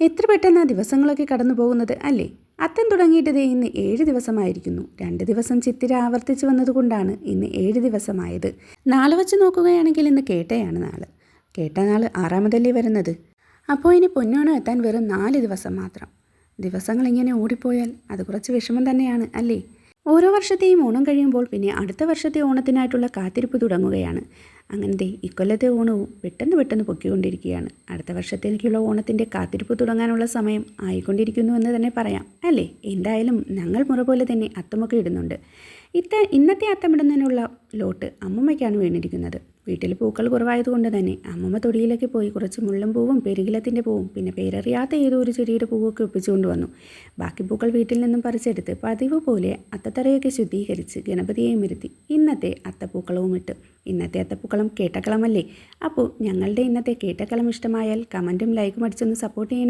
എത്ര പെട്ടെന്ന് ദിവസങ്ങളൊക്കെ കടന്നു പോകുന്നത് അല്ലേ? അത്തം തുടങ്ങിയിട്ട് ദേ ഇന്ന് ഏഴ് ദിവസമായിരിക്കുന്നു. രണ്ട് ദിവസം ചിത്തിര ആവർത്തിച്ചു വന്നതുകൊണ്ടാണ് ഇന്ന് ഏഴ് ദിവസമായത്. നാളെ വച്ച് നോക്കുകയാണെങ്കിൽ ഇന്ന് കേട്ടയാണ് നാൾ. കേട്ട നാൾ ആറാമതല്ലേ വരുന്നത്? അപ്പോൾ ഇനി പൊന്നോണം എത്താൻ വെറും നാല് ദിവസം മാത്രം. ദിവസങ്ങൾ ഇങ്ങനെ ഓടിപ്പോയാൽ അത് കുറച്ച് വിഷമം തന്നെയാണ് അല്ലേ? ഓരോ വർഷത്തെയും ഓണം കഴിയുമ്പോൾ പിന്നെ അടുത്ത വർഷത്തെ ഓണത്തിനായിട്ടുള്ള കാത്തിരിപ്പ് തുടങ്ങുകയാണ്. അങ്ങനത്തെ ഇക്കൊല്ലത്തെ ഓണവും പെട്ടെന്ന് പെട്ടെന്ന് പൊക്കിക്കൊണ്ടിരിക്കുകയാണ്. അടുത്ത വർഷത്തേക്കുള്ള ഓണത്തിന്റെ കാത്തിരിപ്പ് തുടങ്ങാനുള്ള സമയം ആയിക്കൊണ്ടിരിക്കുന്നു എന്ന് തന്നെ പറയാം. അല്ലേ? എന്തായാലും ഞങ്ങൾ മുറ പോലെ തന്നെ അത്തമൊക്കെ ഇടുന്നുണ്ട്. ഇത്ത ഇന്നത്തെ അത്തമിടുന്നതിനുള്ള ലോട്ട് അമ്മമ്മയ്ക്കാണ് വീണിരിക്കുന്നത്. വീട്ടിൽ പൂക്കൾ കുറവായതുകൊണ്ട് തന്നെ അമ്മമ്മ തൊടിയിലേക്ക് പോയി കുറച്ച് മുള്ളും പൂവും പെരുകിലത്തിന്റെ പൂവും പിന്നെ പേരറിയാത്ത ഏതോ ഒരു ചെടിയുടെ പൂവൊക്കെ ഒപ്പിച്ചുകൊണ്ട് വന്നു. ബാക്കി പൂക്കൾ വീട്ടിൽ നിന്നും പറിച്ചെടുത്ത് പതിവ് പോലെ അത്തത്തറയൊക്കെ ശുദ്ധീകരിച്ച് ഗണപതിയെയും ഇരുത്തി ഇന്നത്തെ അത്തപ്പൂക്കളവും ഇട്ട്. ഇന്നത്തെ അത്തപ്പൂക്കളം കേട്ടക്കളമല്ലേ അപ്പോൾ ഞങ്ങളുടെ ഇന്നത്തെ കേട്ടക്കളം ഇഷ്ടമായാൽ കമന്റും ലൈക്കും അടിച്ചൊന്ന് സപ്പോർട്ട് ചെയ്യണേ.